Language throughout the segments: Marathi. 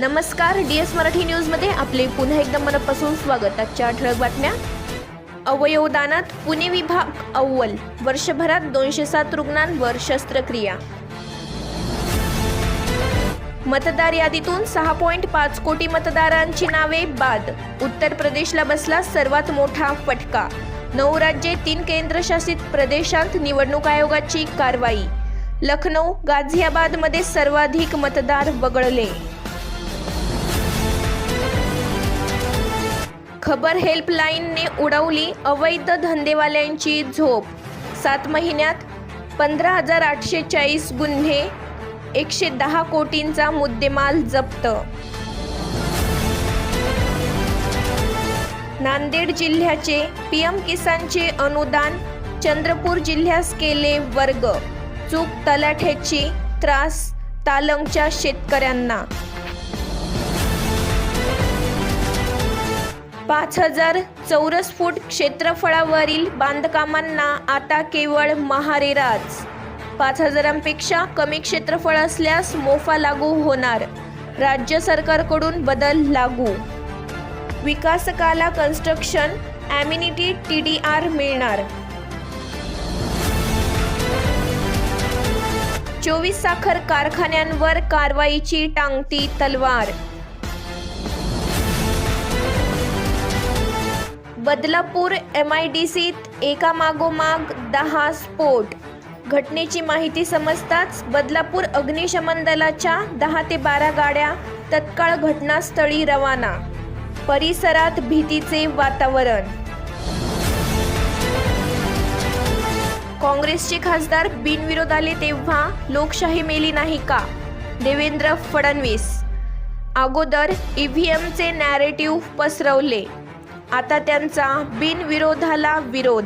नमस्कार डी एस मराठी न्यूजमध्ये आपले पुन्हा एकदा मनापासून स्वागत. आजच्या ठळक बातम्या. अवयवदानात पुणे विभाग अव्वल. वर्षभरात दोनशे सात रुग्णांवर शस्त्रक्रिया. मतदार यादीतून सहा पॉईंट पाच कोटी मतदारांची नावे बाद. उत्तर प्रदेशला बसला सर्वात मोठा फटका. नऊ राज्ये तीन केंद्रशासित प्रदेशांत निवडणूक आयोगाची कारवाई. लखनौ गाझियाबादमध्ये सर्वाधिक मतदार वगळले. खबर हेल्पलाईनने उडवली अवैध धंदेवाल्यांची झोप. सात महिन्यात पंधरा हजार आठशे चाळीस गुन्हे एकशे दहा कोटींचा मुद्देमाल जप्त. नांदेड जिल्ह्याचे पी एम किसानचे अनुदान चंद्रपूर जिल्ह्यास केले वर्ग. चूक तलाठ्याची त्रास तालंगच्या शेतकऱ्यांना. पाच हजार चौरस फूट क्षेत्रफळावरील बांधकामांना आता केवळ महारेराच पाच हजारांपेक्षा कमी क्षेत्रफळ असल्यास मोफा लागू होणार. राज्य सरकारकडून बदल लागू. विकासकाला construction amenity T D R मिळणार. चोवीस साखर कारखान्यांवर कारवाईची टांगती तलवार. बदलापूर एम आय डी सीत एका मागोमाग दहा स्फोट. घटनेची माहिती समजताच बदलापूर अग्निशमन दलाच्या दहा ते बारा गाड्या तत्काळ घटनास्थळी रवाना. परिसरात भीतीचे वातावरण. काँग्रेसचे खासदार बिनविरोध आले तेव्हा लोकशाही मेली नाही का? देवेंद्र फडणवीस. अगोदर ईव्हीएमचे नॅरेटिव्ह पसरवले. आता त्यांचा बिनविरोधाला विरोध.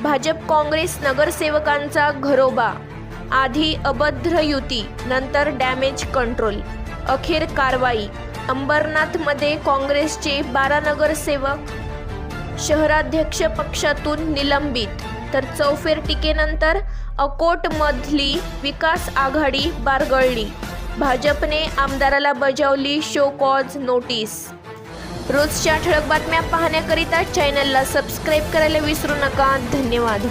भाजप काँग्रेस नगरसेवकांचा घरोबा. आधी अभद्र युती नंतर डॅमेज कंट्रोल. अखेर कारवाई. अंबरनाथमध्ये काँग्रेसचे बारा नगरसेवक. शहराध्यक्ष पक्षातून निलंबित. तर चौफेर टीकेनंतर अकोटमधली विकास आघाडी बारगळली. भाजपने आमदाराला बजावली शो कॉज नोटीस रोजच्या ठळक बातम्या पाहण्याकरिता चॅनलला सबस्क्राईब करायला विसरू नका. धन्यवाद.